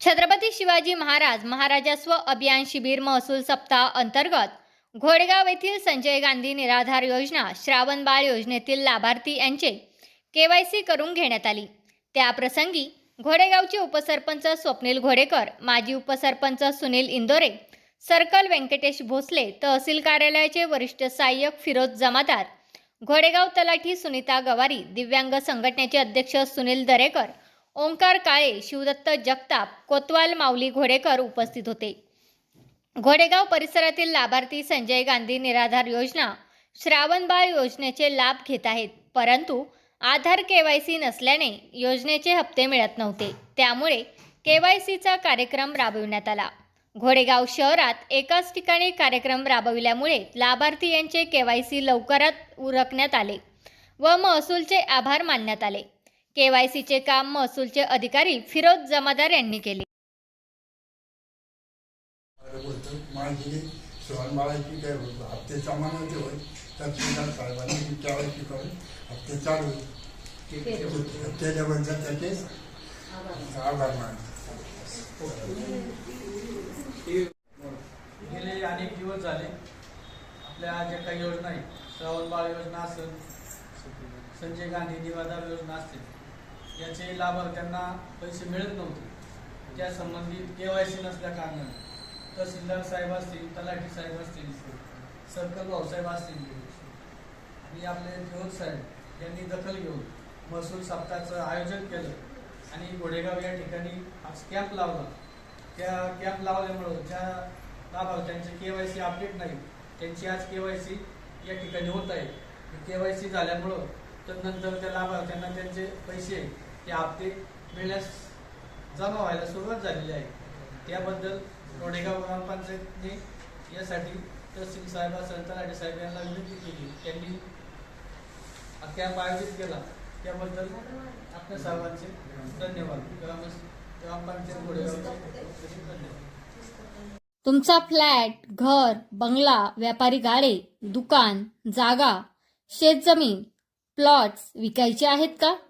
छत्रपती शिवाजी महाराज महाराजस्व अभियान शिबिर महसूल सप्ताह अंतर्गत घोडेगाव येथील संजय गांधी निराधार योजना श्रावण बाळ योजनेतील लाभार्थी यांचे के वाय सी करून घेण्यात आली. त्याप्रसंगी घोडेगावचे उपसरपंच स्वप्नील घोडेकर माजी उपसरपंच सुनील इंदोरे सर्कल व्यंकटेश भोसले तहसील कार्यालयाचे वरिष्ठ सहाय्यक फिरोज जमादार घोडेगाव तलाठी सुनीता गवारी दिव्यांग संघटनेचे अध्यक्ष सुनील दरेकर ओंकार काळे शिवदत्त जगताप कोतवाल माऊली घोडेकर उपस्थित होते. घोडेगाव परिसरातील लाभार्थी संजय गांधी निराधार योजना श्रावणबाळ योजनेचे लाभ घेत आहेत परंतु आधार केवायसी नसल्याने योजनेचे हप्ते मिळत नव्हते. त्यामुळे केवायसीचा कार्यक्रम राबविण्यात आला. घोडेगाव शहरात एकाच ठिकाणी कार्यक्रम राबविल्यामुळे लाभार्थी यांचे के वाय सी लवकरात उरकण्यात आले व महसूलचे आभार मानण्यात आले. केवायसीचे काम महसूलचे अधिकारी फिरोज जमादार यांनी केले. त्याच्याबद्दल त्याचे आभार मानतो गेले अनेक दिवस झाले. आपल्या ज्या काही योजना आहेत श्रावण बाळ योजना असेल संजय गांधी निवाधार योजना असतील याचे लाभार्थ्यांना पैसे मिळत नव्हते. त्या संबंधित के वाय सी नसल्या कारणाने तहसीलदार साहेब असतील तलाठी साहेब असतील सर्कल भाऊसाहेब असतील आणि आपले फिरोज साहेब यांनी दखल घेऊन महसूल सप्ताहाचं आयोजन केलं. आणि घोडेगाव या ठिकाणी आज कॅम्प लावला. त्या कॅम्प लावल्यामुळं ज्या लाभार्थ्यांचे के वाय सी अपडेट नाही त्यांची आज के वाय सी या ठिकाणी होत आहे. के वाय सी झाल्यामुळं तर नंतर त्या लाभार्थ्यांना त्यांचे पैसे ते आपते मिळण्यास जमा व्हायला सुरुवात झालेली आहे. त्याबद्दल रोडेगाव ग्रामपंचायतने यासाठी तहसील साहेब असेल साहेब यांना विनंती केली. त्यांनी हा कॅम्प आयोजित केला. त्याबद्दल आपल्या सर्वांचे धन्यवाद. ग्रामस्थ ग्रामपंचायत घोडेगावचे धन्यवाद. तुमचा फ्लॅट घर बंगला व्यापारी गाडे दुकान जागा शेतजमीन प्लॉट्स विकायचे आहेत का?